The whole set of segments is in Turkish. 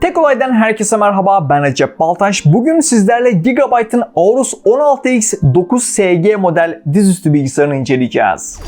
Tek olaydan herkese merhaba ben Recep Baltaş. Bugün sizlerle Gigabyte'ın Aorus 16X 9SG model dizüstü bilgisayarını inceleyeceğiz.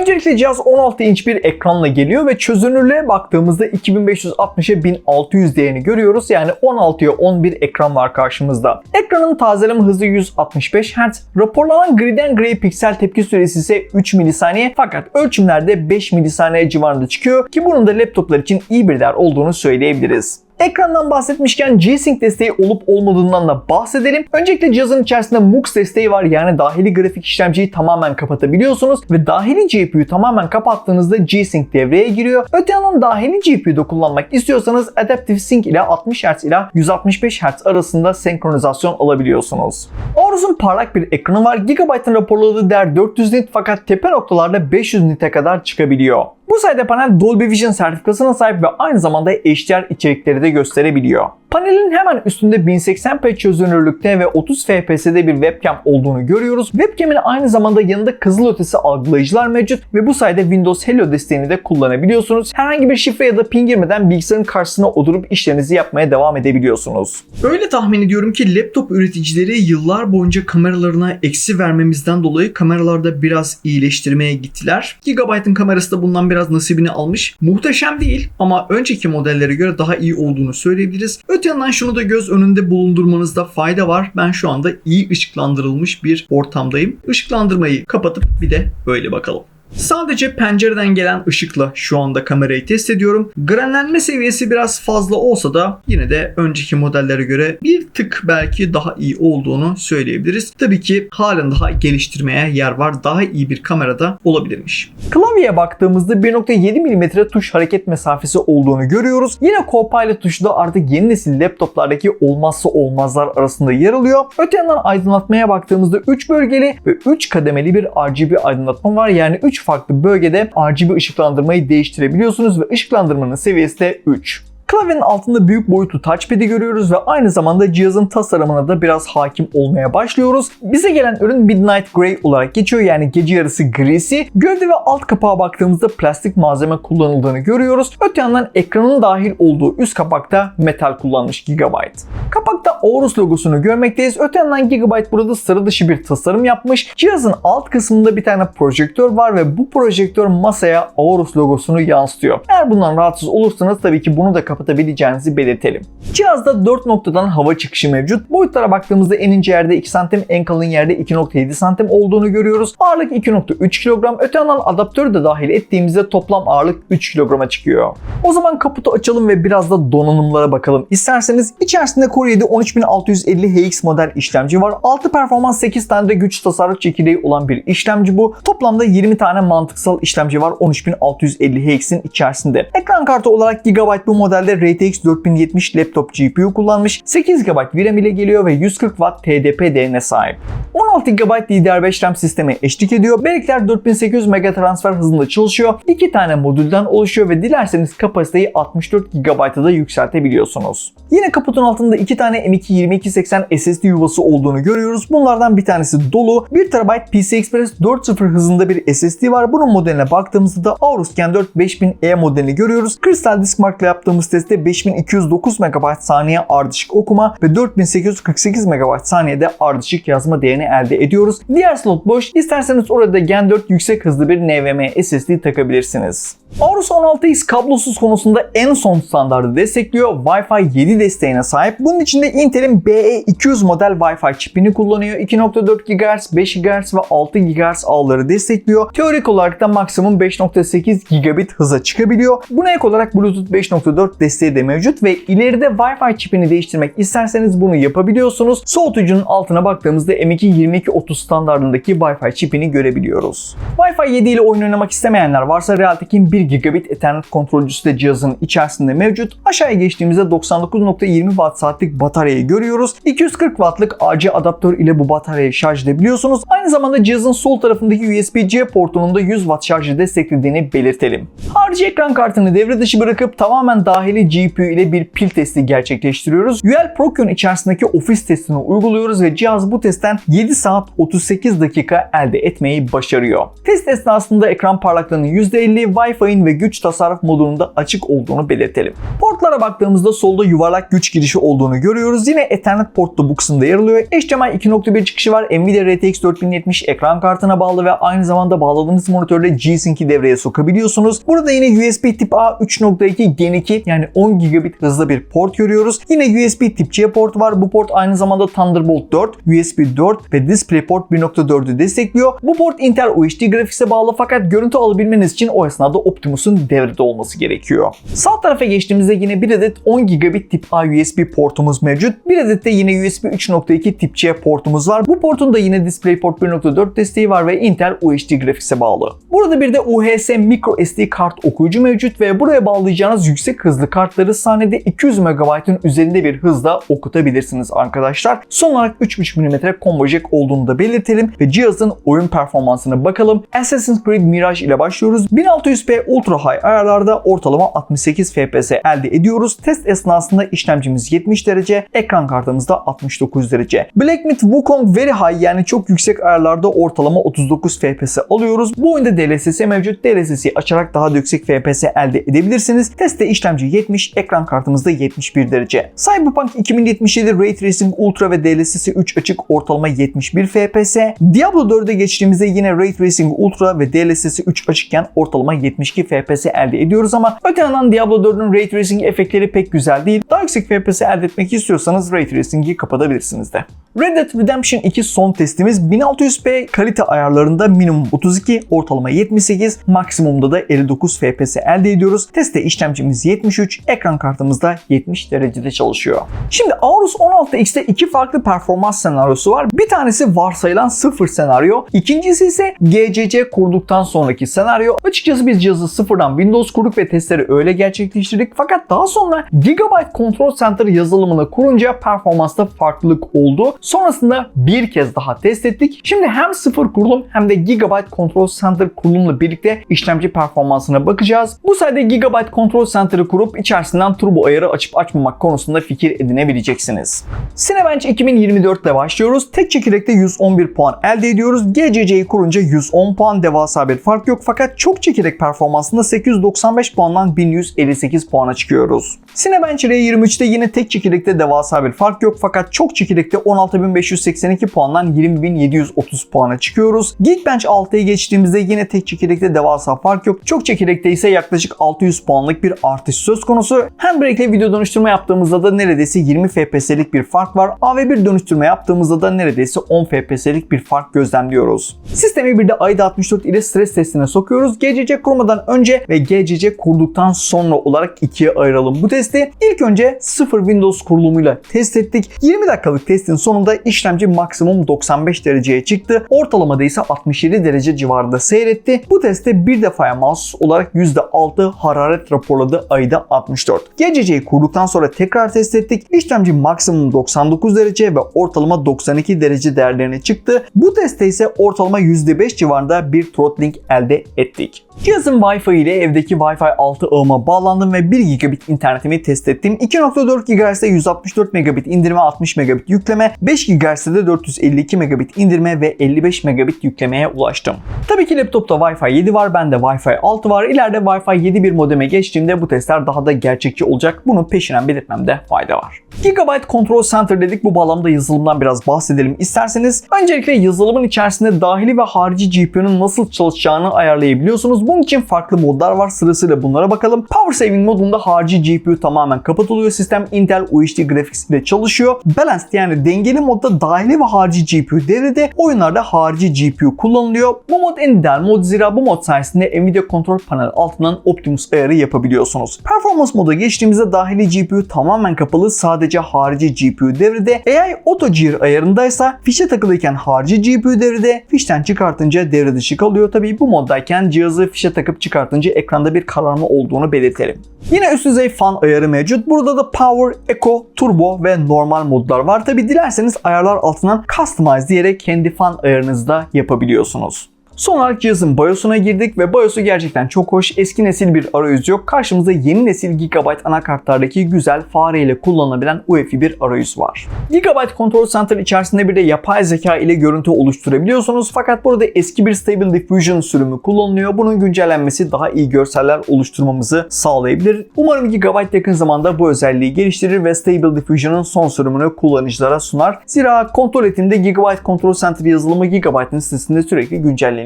Öncelikle cihaz 16 inç bir ekranla geliyor ve çözünürlüğe baktığımızda 2560'a 1600 değerini görüyoruz. Yani 16'ya 11 ekran var karşımızda. Ekranın tazeleme hızı 165 Hz. Raporlanan griden gray piksel tepki süresi ise 3 milisaniye fakat ölçümlerde 5 milisaniye civarında çıkıyor ki bunun da laptoplar için iyi bir değer olduğunu söyleyebiliriz. Ekrandan bahsetmişken G-Sync desteği olup olmadığından da bahsedelim. Öncelikle cihazın içerisinde MUX desteği var yani dahili grafik işlemciyi tamamen kapatabiliyorsunuz ve dahili GPU'yu tamamen kapattığınızda G-Sync devreye giriyor. Öte yandan dahili GPU'da kullanmak istiyorsanız Adaptive Sync ile 60 Hz ile 165 Hz arasında senkronizasyon alabiliyorsunuz. Aorus'un parlak bir ekranı var. Gigabyte'ın raporladığı değer 400 nit fakat tepe noktalarda 500 nite kadar çıkabiliyor. Bu sayede panel Dolby Vision sertifikasına sahip ve aynı zamanda HDR içerikleri de gösterebiliyor. Panelin hemen üstünde 1080p çözünürlükte ve 30 fps'de bir webcam olduğunu görüyoruz. Webcam'in aynı zamanda yanında kızılötesi algılayıcılar mevcut ve bu sayede Windows Hello desteğini de kullanabiliyorsunuz. Herhangi bir şifre ya da pin girmeden bilgisayarın karşısına oturup işlerinizi yapmaya devam edebiliyorsunuz. Öyle tahmin ediyorum ki laptop üreticileri yıllar boyunca kameralarına eksi vermemizden dolayı kameralarda biraz iyileştirmeye gittiler. Gigabyte'ın kamerası da bundan biraz nasibini almış. Muhteşem değil ama önceki modellere göre daha iyi olduğunu söyleyebiliriz. Öte yandan şunu da göz önünde bulundurmanızda fayda var. Ben şu anda iyi ışıklandırılmış bir ortamdayım. Işıklandırmayı kapatıp bir de böyle bakalım. Sadece pencereden gelen ışıkla şu anda kamerayı test ediyorum. Granlenme seviyesi biraz fazla olsa da yine de önceki modellere göre bir tık belki daha iyi olduğunu söyleyebiliriz. Tabii ki halen daha geliştirmeye yer var. Daha iyi bir kamerada olabilirmiş. Klavyeye baktığımızda 1.7 mm tuş hareket mesafesi olduğunu görüyoruz. Yine Copilot tuşu da artık yeni nesil laptoplardaki olmazsa olmazlar arasında yer alıyor. Öte yandan aydınlatmaya baktığımızda 3 bölgeli ve 3 kademeli bir RGB aydınlatma var. Yani 3 farklı bölgede RGB ışıklandırmayı değiştirebiliyorsunuz ve ışıklandırmanın seviyesi de 3. Klavyenin altında büyük boyutlu touchpad'i görüyoruz ve aynı zamanda cihazın tasarımına da biraz hakim olmaya başlıyoruz. Bize gelen ürün Midnight Grey olarak geçiyor yani gece yarısı grisi. Gövde ve alt kapağa baktığımızda plastik malzeme kullanıldığını görüyoruz. Öte yandan ekranın dahil olduğu üst kapakta metal kullanmış Gigabyte. Kapakta Aorus logosunu görmekteyiz. Öte yandan Gigabyte burada sıra dışı bir tasarım yapmış. Cihazın alt kısmında bir tane projektör var ve bu projektör masaya Aorus logosunu yansıtıyor. Eğer bundan rahatsız olursanız tabii ki bunu da kapatabileceğinizi belirtelim. Cihazda 4 noktadan hava çıkışı mevcut. Boyutlara baktığımızda en ince yerde 2 santim, en kalın yerde 2.7 santim olduğunu görüyoruz. Ağırlık 2.3 kilogram. Öte yandan adaptörü de dahil ettiğimizde toplam ağırlık 3 kilograma çıkıyor. O zaman kaputu açalım ve biraz da donanımlara bakalım. İsterseniz içerisinde Core i7 13650 HX model işlemci var. 6 performans 8 tane de güç tasarruf çekirdeği olan bir işlemci bu. Toplamda 20 tane mantıksal işlemci var 13650 HX'in içerisinde. Ekran kartı olarak Gigabyte bu modelde RTX 4070 laptop GPU kullanmış. 8 GB VRAM ile geliyor ve 140 Watt TDP değerine sahip. 16 GB DDR5 RAM sistemi eşlik ediyor. Bellikler 4800 MB transfer hızında çalışıyor. 2 tane modülden oluşuyor ve dilerseniz kapasiteyi 64 GB'a da yükseltebiliyorsunuz. Yine kaputun altında 2 tane M2 2280 SSD yuvası olduğunu görüyoruz. Bunlardan bir tanesi dolu. 1 TB PCI Express 4.0 hızında bir SSD var. Bunun modeline baktığımızda da Aorus Gen 4 5000E modelini görüyoruz. Crystal Disk Mark ile yaptığımız testte 5209 MB saniye ardışık okuma ve 4848 MB saniyede ardışık yazma değerini elde ediyoruz. Diğer slot boş. İsterseniz orada Gen 4 yüksek hızlı bir NVMe SSD takabilirsiniz. Aorus 16X kablosuz konusunda en son standardı destekliyor. Wi-Fi 7 desteğine sahip. Bunun içinde Intel'in BE200 model Wi-Fi çipini kullanıyor. 2.4 GHz, 5 GHz ve 6 GHz ağları destekliyor. Teorik olarak da maksimum 5.8 gigabit hıza çıkabiliyor. Buna ek olarak Bluetooth 5.4 desteği de mevcut ve ileride Wi-Fi çipini değiştirmek isterseniz bunu yapabiliyorsunuz. Soğutucunun altına baktığımızda M2 2230 standartındaki Wi-Fi çipini görebiliyoruz. Wi-Fi 7 ile oyun oynamak istemeyenler varsa Realtek'in 1 gigabit Ethernet kontrolcüsü de cihazın içerisinde mevcut. Aşağıya geçtiğimizde 99.20 watt saatlik bataryayı görüyoruz. 240 wattlık AC adaptör ile bu bataryayı şarj edebiliyorsunuz. Aynı zamanda cihazın sol tarafındaki USB-C portunun da 100 watt şarjı desteklediğini belirtelim. Harici ekran kartını devre dışı bırakıp tamamen dahili dahili GPU ile bir pil testi gerçekleştiriyoruz. UL Procyon içerisindeki ofis testini uyguluyoruz ve cihaz bu testten 7 saat 38 dakika elde etmeyi başarıyor. Test esnasında ekran parlaklığının %50, Wi-Fi'nin ve güç tasarruf modunun da açık olduğunu belirtelim. Portlara baktığımızda solda yuvarlak güç girişi olduğunu görüyoruz. Yine Ethernet portu bu kısımda yer alıyor. HDMI 2.1 çıkışı var. Nvidia RTX 4070 ekran kartına bağlı ve aynı zamanda bağladığınız monitörle G-Sync'i devreye sokabiliyorsunuz. Burada yine USB tip A 3.2 Gen 2 yani 10 gigabit hızlı bir port görüyoruz. Yine USB tip C port var. Bu port aynı zamanda Thunderbolt 4, USB 4 ve DisplayPort 1.4'ü destekliyor. Bu port Intel UHD Graphics'e bağlı fakat görüntü alabilmeniz için o esnada Optimus'un devrede olması gerekiyor. Sağ tarafa geçtiğimizde yine bir adet 10 gigabit tip A USB portumuz mevcut. Bir adet de yine USB 3.2 tip C portumuz var. Bu portun da yine DisplayPort 1.4 desteği var ve Intel UHD Graphics'e bağlı. Burada bir de UHS micro SD kart okuyucu mevcut ve buraya bağlayacağınız yüksek hızlı kartları saniyede 200 MB'ın üzerinde bir hızla okutabilirsiniz arkadaşlar. Son olarak 3.5 mm combo jack olduğunu da belirtelim ve cihazın oyun performansına bakalım. Assassin's Creed Mirage ile başlıyoruz. 1600p Ultra High ayarlarda ortalama 68 FPS elde ediyoruz. Test esnasında işlemcimiz 70 derece, ekran kartımız da 69 derece. Black Myth Wukong Very High yani çok yüksek ayarlarda ortalama 39 FPS alıyoruz. Bu oyunda DLSS mevcut. DLSS'yi açarak daha da yüksek FPS elde edebilirsiniz. Testte işlemci 70, ekran kartımız da 71 derece. Cyberpunk 2077 Ray Tracing Ultra ve DLSS 3 açık ortalama 71 FPS. Diablo 4'e geçtiğimizde yine Ray Tracing Ultra ve DLSS 3 açıkken ortalama 72 FPS elde ediyoruz ama öte yandan Diablo 4'ün Ray Tracing efektleri pek güzel değil. Daha yüksek FPS elde etmek istiyorsanız Ray Tracing'i kapatabilirsiniz de. Red Dead Redemption 2 son testimiz 1600p kalite ayarlarında minimum 32, ortalama 78, maksimumda da 59 FPS elde ediyoruz. Testte işlemcimiz 73, ekran kartımız da 70 derecede çalışıyor. Şimdi Aorus 16X'te iki farklı performans senaryosu var. Bir tanesi varsayılan sıfır senaryo. İkincisi ise GCC kurduktan sonraki senaryo. Açıkçası biz cihazı sıfırdan Windows kurduk ve testleri öyle gerçekleştirdik. Fakat daha sonra Gigabyte Control Center yazılımını kurunca performansta farklılık oldu. Sonrasında bir kez daha test ettik. Şimdi hem sıfır kurulum hem de Gigabyte Control Center kurulumla birlikte işlemci performansına bakacağız. Bu sayede Gigabyte Control Center'ı kurup içerisinden turbo ayarı açıp açmamak konusunda fikir edinebileceksiniz. Cinebench 2024 ile başlıyoruz. Tek çekirdekte 111 puan elde ediyoruz. GCC'yi kurunca 110 puan devasa bir fark yok fakat çok çekirdek performansında 895 puandan 1158 puana çıkıyoruz. Cinebench R23'te yine tek çekirdekte devasa bir fark yok fakat çok çekirdekte 16582 puandan 20730 puana çıkıyoruz. Geekbench 6'ya geçtiğimizde yine tek çekirdekte devasa fark yok. Çok çekirdekte ise yaklaşık 600 puanlık bir artış söz konusu. Handbrake'le video dönüştürme yaptığımızda da neredeyse 20 FPS'lik bir fark var. AV1 dönüştürme yaptığımızda da neredeyse 10 FPS'lik bir fark gözlemliyoruz. Sistemi bir de AIDA 64 ile stres testine sokuyoruz. GCC kurmadan önce ve GCC kurduktan sonra olarak ikiye ayıralım bu testi. İlk önce 0 Windows kurulumuyla test ettik. 20 dakikalık testin sonunda işlemci maksimum 95 dereceye çıktı. Ortalamada ise 67 derece civarında seyretti. Bu testte bir defaya mahsus olarak %6 hararet raporladı AIDA 64. GCC'yi kurduktan sonra tekrar test ettik. İşlemci maksimum 99 derece ve ortalama 92 derece değerlerine çıktı. Bu testte ise ortalama %5 civarında bir throttling elde ettik. Cihazın Wi-Fi ile evdeki Wi-Fi 6 ağıma bağlandım ve 1 gigabit internetimi test ettim. 2.4 GHz'de 164 megabit indirme, 60 megabit yükleme, 5 GHz'de de 452 megabit indirme ve 55 megabit yüklemeye ulaştım. Tabii ki laptopta Wi-Fi 7 var, bende Wi-Fi 6 var. İleride Wi-Fi 7 bir modeme geçtiğimde bu testler daha da gerçekçi olacak. Bunu peşinen belirtmemde fayda var. Gigabyte Control Center dedik. Bu bağlamda yazılımdan biraz bahsedelim isterseniz. Öncelikle yazılımın içerisinde dahili ve harici GPU'nun nasıl çalışacağını ayarlayabiliyorsunuz. Bunun için farklı modlar var. Sırasıyla bunlara bakalım. Power Saving modunda harici GPU tamamen kapatılıyor. Sistem Intel UHD Graphics ile çalışıyor. Balanced yani dengeli modda dahili ve harici GPU devrede. Oyunlarda harici GPU kullanılıyor. Bu mod en ideal mod zira bu mod sayesinde Nvidia kontrol paneli altından Optimus ayarı yapabiliyorsunuz. Performans moda geçtiğimizde dahili GPU tamamen kapalı. Sadece harici GPU devrede. AI Auto Gear ayarındaysa fişe takılıyken harici GPU devrede. Fişten çıkartınca devre dışı kalıyor. Tabii bu moddayken cihazı fişe takıp çıkartınca ekranda bir kararma olduğunu belirtelim. Yine üst düzey fan ayarı mevcut. Burada da Power, Eco, Turbo ve normal modlar var. Tabi dilerseniz ayarlar altından Customize diyerek kendi fan ayarınızı da yapabiliyorsunuz. Son olarak cihazın BIOS'una girdik ve BIOS'u gerçekten çok hoş. Eski nesil bir arayüz yok. Karşımızda yeni nesil Gigabyte anakartlardaki güzel fareyle kullanılabilen UEFI bir arayüz var. Gigabyte Control Center içerisinde bir de yapay zeka ile görüntü oluşturabiliyorsunuz. Fakat burada eski bir Stable Diffusion sürümü kullanılıyor. Bunun güncellenmesi daha iyi görseller oluşturmamızı sağlayabilir. Umarım Gigabyte yakın zamanda bu özelliği geliştirir ve Stable Diffusion'ın son sürümünü kullanıcılara sunar. Zira kontrol ettiğimde Gigabyte Control Center yazılımı Gigabyte'ın sitesinde sürekli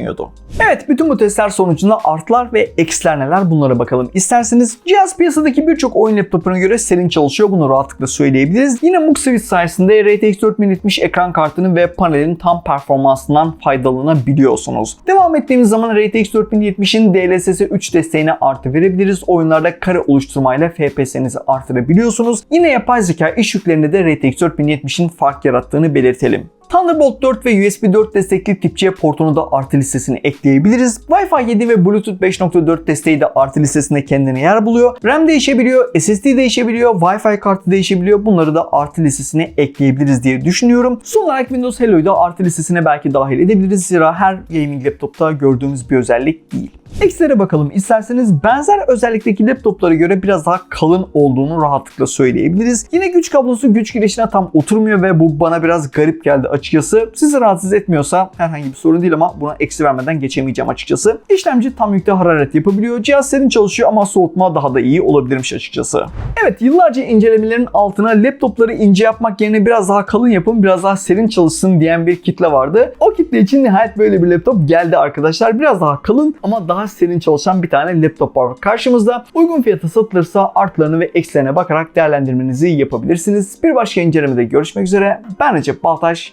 güncelleniyordu. Evet bütün bu testler sonucunda artılar ve eksiler neler bunlara bakalım. İsterseniz cihaz piyasadaki birçok oyun laptopuna göre serin çalışıyor. Bunu rahatlıkla söyleyebiliriz. Yine MUX Switch sayesinde RTX 4070 ekran kartının ve panelin tam performansından faydalanabiliyorsunuz. Devam ettiğimiz zaman RTX 4070'in DLSS 3 desteğine artı verebiliriz. Oyunlarda kare oluşturmayla FPS'nizi artırabiliyorsunuz. Yine yapay zeka iş yüklerinde de RTX 4070'in fark yarattığını belirtelim. Thunderbolt 4 ve USB 4 destekli tip C portunu da artı listesine ekleyebiliriz. Wi-Fi 7 ve Bluetooth 5.4 desteği de artı listesinde kendine yer buluyor. RAM değişebiliyor, SSD değişebiliyor, Wi-Fi kartı değişebiliyor. Bunları da artı listesine ekleyebiliriz diye düşünüyorum. Son olarak Windows Hello'yu da artı listesine belki dahil edebiliriz. Zira her gaming laptopta gördüğümüz bir özellik değil. Eksilere bakalım isterseniz benzer özellikteki laptoplara göre biraz daha kalın olduğunu rahatlıkla söyleyebiliriz. Yine güç kablosu güç girişine tam oturmuyor ve bu bana biraz garip geldi. Sizi rahatsız etmiyorsa herhangi bir sorun değil ama buna eksi vermeden geçemeyeceğim açıkçası. İşlemci tam yükte hararet yapabiliyor. Cihaz serin çalışıyor ama soğutma daha da iyi olabilirmiş açıkçası. Evet yıllarca incelemelerin altına laptopları ince yapmak yerine biraz daha kalın yapın, biraz daha serin çalışsın diyen bir kitle vardı. O kitle için nihayet böyle bir laptop geldi arkadaşlar. Biraz daha kalın ama daha serin çalışan bir tane laptop var karşımızda. Uygun fiyata satılırsa artlarını ve eksilerine bakarak değerlendirmenizi yapabilirsiniz. Bir başka incelemede görüşmek üzere. Ben Recep Baltaş.